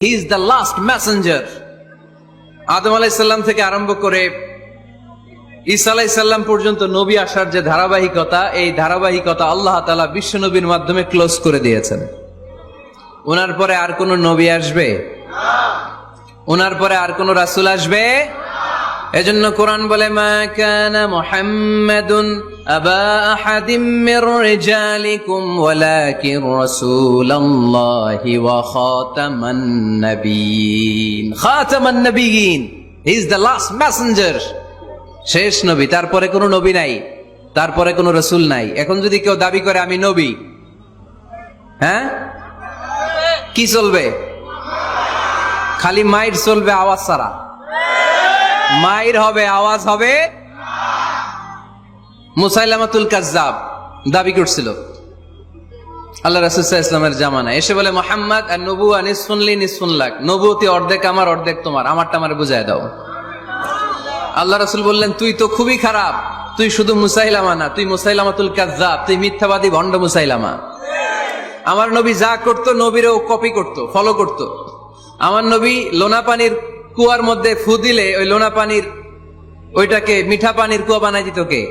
He is the last messenger Adam আলাইসাল্লাম থেকে আরম্ভ করে ঈসা আলাইসাল্লাম পর্যন্ত নবী আসার যে ধারাবাহিকতা এই ধারাবাহিকতা আল্লাহ তালা বিশ্ব নবীর মাধ্যমে ক্লোজ করে দিয়েছেন। ওনার পরে আর কোন নবী আসবে? ওনার পরে আর কোন রাসুল আসবে? এজন্য কোরআন বলে, মা কানা মুহাম্মাদুন আবা আহাদিম মির রিজালিকুম ওয়ালাকিন রাসূলুল্লাহি ওয়া খাতামান নাবিয়িন। খাতামান নাবিয়িন he is the last messenger শেষ নবী, তারপরে কোনো নবী নাই, তারপরে কোনো রসুল নাই। এখন যদি কেউ দাবি করে, আমি নবী হ্যাঁ? কি চলবে? খালি মাইর চলবে আওয়াজ ছাড়া। মাইর হবে, আওয়াজ হবে মুসাইলামাতুল কাজ্জাব, দাবি করছিল। আল্লাহ রাসুল্লাহ ইসলামের জামানা এসে বলে, মোহাম্মদ, আর নবু নিসফুনলি নিসফুনলাক নবুতি অর্ধেক আমার, অর্ধেক তোমার। আমারটা আমার বুঝায় দাও। আল্লাহ রাসুল বললেন, তুই তো খুবই খারাপ। তুই শুধু মুসাইলামা না, তুই মুসাইলামাতুল কাজ্জাব, তুই মিথ্যাবাদী ভণ্ড মুসাইলামা। আমার নবী যা করত, নবীরও কপি করত ফলো করত। আমার নবী লোনা পানির কুয়ার মধ্যে ফু দিলে ওই লোনা পানির, ওইটাকে মিঠা পানির কুয়া বানাই দিত কে?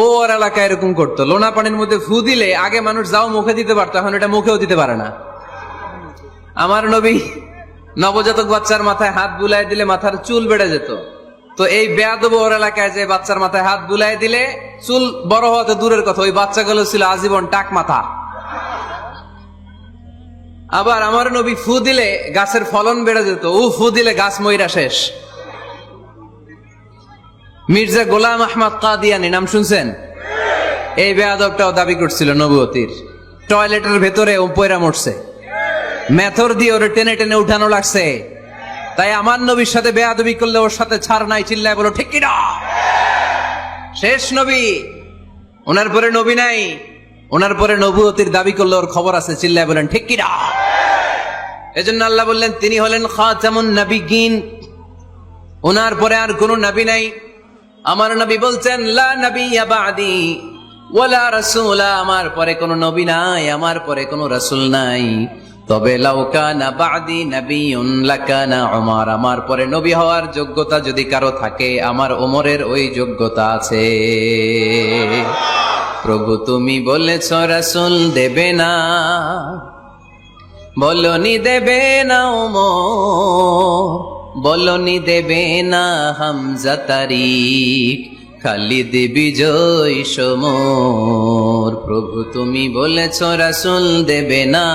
ও ওর এলাকায় এরকম করতো। লোনা পানির মধ্যে ফু দিলে আগে মানুষ যাও মুখে দিতে পারতো, এখন এটা মুখেও দিতে পারে না। আমার নবী নবজাতক বাচ্চার মাথায় হাত বুলাই দিলে মাথার চুল বেড়ে যেত। তো এই বেয়াদব ওর এলাকায় যে বাচ্চার মাথায় হাত বুলাই দিলে চুল বড় হওয়াতে দূরের কথা, ওই বাচ্চাগুলো ছিল আজীবন টাক মাথা। আবার আমার নবী ফু দিলে গাছের ফলন বেড়ে যেত। ও ফু দিলে গাছ ময়রা শেষ। মির্জা গোলাম আহমদ কাদিয়ানি, নাম শুনছেন? এই বেয়াদবটাও দাবি করছিল নবুয়তির। টয়লেটের ভেতরে ও পয়রা মরছে। মেথর দিয়ে ওরে টেনে টেনে উঠানো লাগছে। তাই আমার নবীর সাথে বেয়াদবি করলে ওর সাথে ছাড় নাই, চিল্লায় বলো, ঠিক কিনা? শেষ নবী। ওনার পরে নবী নাই। ওনার পরে নবুয়তির দাবি করলে ওর খবর আছে, চিল্লায় বলেন, ঠিক কিনা? এজন্য আল্লাহ বললেন, তিনি হলেন খাতামুন নবিগিন। ওনার পরে আর কোন নবী নাই। আমার নবী বলছেন, লা নবী বাদি, ওয়ালা রাসূলা। আমার পরে কোনো নবী নাই, আমার পরে কোনো রাসূল নাই। তবে লাউকানা বাদি নবিয়ুন, লাকানা উমর। আমার পরে নবী হওয়ার যোগ্যতা যদি কারও থাকে, আমার ওমরের ওই যোগ্যতা আছে। প্রভু তুমি বলেছ, রাসূল দেবে না। বলনি দেবে না ওমর, বলনি দেবে না হামজা তারিখ খালিদ বিজয় সমর। প্রভু তুমি বলেছ, রাসুল দেবে না।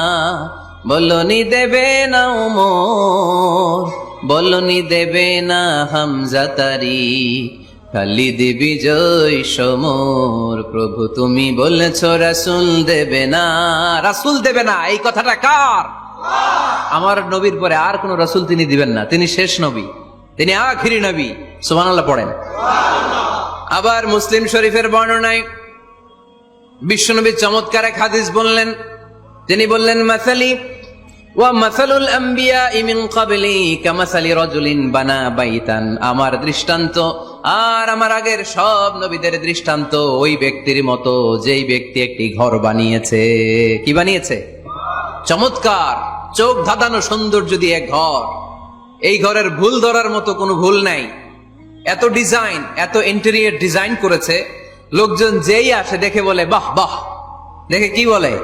বলনি দেবে না ওমর, বলনি দেবে না হামজা তারিখ খালিদ বিজয় সমর। প্রভু, তুমি বলেছ রাসুল দেবে না। রাসুল দেবে না, এই কথাটা কার? আমার নবীর পরে আর কোন রাসুল তিনি দিবেন না। তিনি শেষ নবী। তিনি আখিরি নবী। সুবহানাল্লাহ পড়েন। আবার মুসলিম শরীফের বর্ণনায় বিশ্বনবী চমৎকার এক হাদিস বললেন। তিনি বললেন, মাসালি আমার দৃষ্টান্ত, আর আমার আগের সব নবীদের দৃষ্টান্ত ওই ব্যক্তির মতো যেই ব্যক্তি একটি ঘর বানিয়েছে। কি বানিয়েছে? চমৎকার, চোখ ধাঁধানো সৌন্দর্য দিয়ে ঘর, এই ঘরের ভুল ধরার মতো কোনো ভুল নাই। এত ডিজাইন, এত ইন্টেরিয়ার ডিজাইন করেছে, লোকজন যেই আসে দেখে বলে, বাহ বাহ। দেখে কি বলে?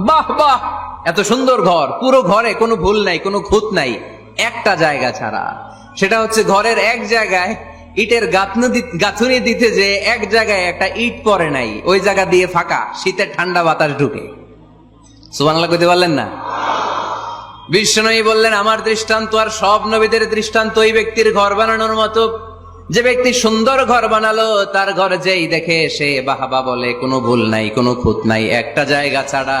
বাহ বাহ। এত সুন্দর ঘর, পুরো ঘরে কোনো ভুল নাই, কোনো খুঁত নাই, একটা জায়গা ছাড়া। সেটা হচ্ছে ঘরের এক জায়গায় ইটের গাঁথনি দিতে যে এক জায়গায় একটা ইট পরে নাই, ওই জায়গা দিয়ে ফাঁকা শীতের ঠান্ডা বাতাস ঢুকে। সুবাংলা করতে পারলেন না? বিশ্বনবী বললেন, আমার দৃষ্টান্ত আর সব নবীদের দৃষ্টান্ত ওই ব্যক্তির ঘর বানানোর মতো। যে ব্যক্তি সুন্দর ঘর বানালো, তার ঘর যেই দেখে সে বাহাবা বলে, কোনো ভুল নাই, কোনো খুঁত নাই, একটা জায়গা ছাড়া।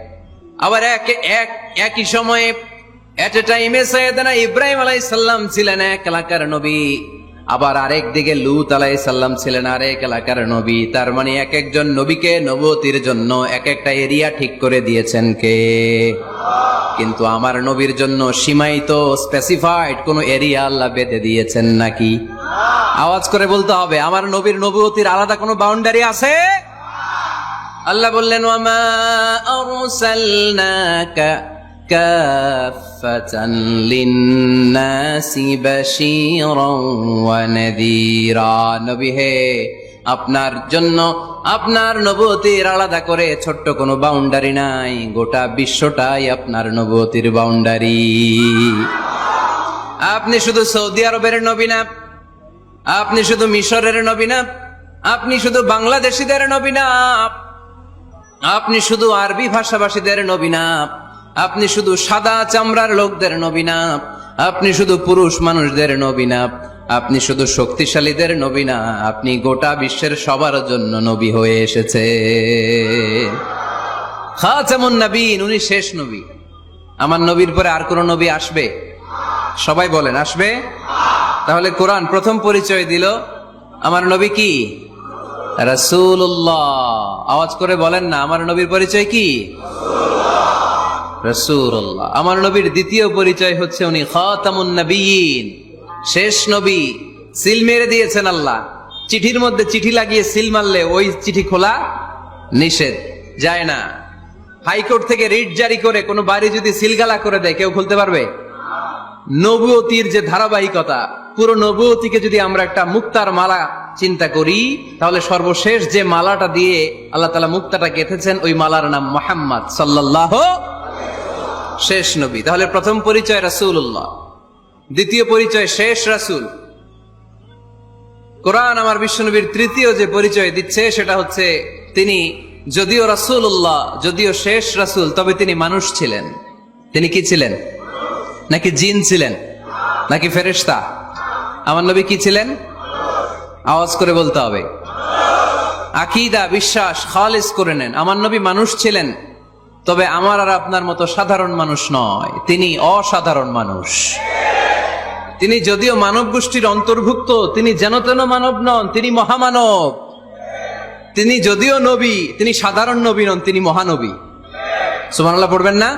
আবার এক এক, একই সময়ে এট এ টাইমে সৈয়দনা ইব্রাহিম আলাইসাল্লাম ছিলেন এক এলাকার নবী। আবার আরেক দিকে লুত আলাই সাল্লাম ছিলেন আরেক এলাকার নবী। তার মানে এক একজন নবীকে নবতির জন্য এক একটা এরিয়া ঠিক করে দিয়েছেন কে? কিন্তু আমার নবীর জন্য সীমায়িত স্পেসিফাইড কোন এরিয়া আল্লাহ বেঁধে দিয়েছেন নাকি? আওয়াজ করে বলতে হবে, আমার নবীর নবতির আলাদা কোনো বাউন্ডারি আছে? আল্লাহ বললেন নবী হে, আপনার জন্য আপনার নবতির আলাদা করে ছোট্ট কোনো বাউন্ডারি নাই, গোটা বিশ্বটাই আপনার নবতির বাউন্ডারি। আপনি শুধু সৌদি আরবের নবী না, আপনি শুধু মিশরের নবী না, আপনি শুধু বাংলাদেশিদের নবী না আপনি শুধু আরবি ভাষাভাষীদের নবী না, আপনি শুধু সাদা চামড়ার লোকদের নবী না, আপনি শুধু পুরুষ মানুষদের নবী না, আপনি শুধু শক্তিশালীদের নবী না, আপনি গোটা বিশ্বের সবার জন্য নবী হয়ে এসেছে। খাচামুন নবীন, উনি শেষ নবী। আমার নবীর পরে আর কোন নবী আসবে? সবাই বলেন, আসবে? তাহলে কোরআন প্রথম পরিচয় দিল। আমার নবী কি? রসুল্লাহ আওয়াজ করে বলেন না, আমার নবীর পরিচয় কি? রসুল্লাহ আমার নবীর দ্বিতীয় পরিচয় হচ্ছে উনি খাতামুন নবীন। শেষ নবী। সিল মেরে দিয়েছেন আল্লাহ। চিঠির মধ্যে চিঠি লাগিয়ে সিল মারলে ওই চিঠি খোলা নিষেধ, যায় না। হাইকোর্ট থেকে রিট জারি করে কোনো বাড়ি যদি সিলগালা করে দেয়, কেউ খুলতে পারবে? নবুয়তির যে ধারাবাহিকতা পুরো নবুয়তিকে যদি আমরা একটা মুক্তার মালা চিন্তা করি, তাহলে সর্বশেষ যে মালাটা দিয়ে আল্লাহ তালা মুক্তাটা গেঁথেছেন, ওই মালার নাম মোহাম্মদ সাল্লাহ শেষ নবী। তাহলে প্রথম পরিচয় রাসূলুল্লাহ, দ্বিতীয় পরিচয় শেষ রাসূল। কোরআন আমার বিশ্বনবীর তৃতীয় যে পরিচয় দিচ্ছে, সেটা হচ্ছে তিনি যদিও রাসূলুল্লাহ, যদিও শেষ রাসূল, তবে তিনি মানুষ ছিলেন। তিনি কি ছিলেন? নাকি জিন ছিলেন? নাকি ফেরেশতা? আমার নবী কি ছিলেন? আওয়াজ করে বলতে হবে। আকিদা, বিশ্বাস, খালিস করে নেন। আমার নবী মানুষ ছিলেন, তবে আমার আর আপনার মতো সাধারণ মানুষ নয়। তিনি অসাধারণ মানুষ। তিনি যদিও মানব গোষ্ঠীর অন্তর্ভুক্ত, তিনি যেন তেন মানব নন, তিনি মহামানব। তিনি যদিও নবী, তিনি সাধারণ নবী নন, তিনি মহানবী। সুবহানাল্লাহ, পড়বেন না?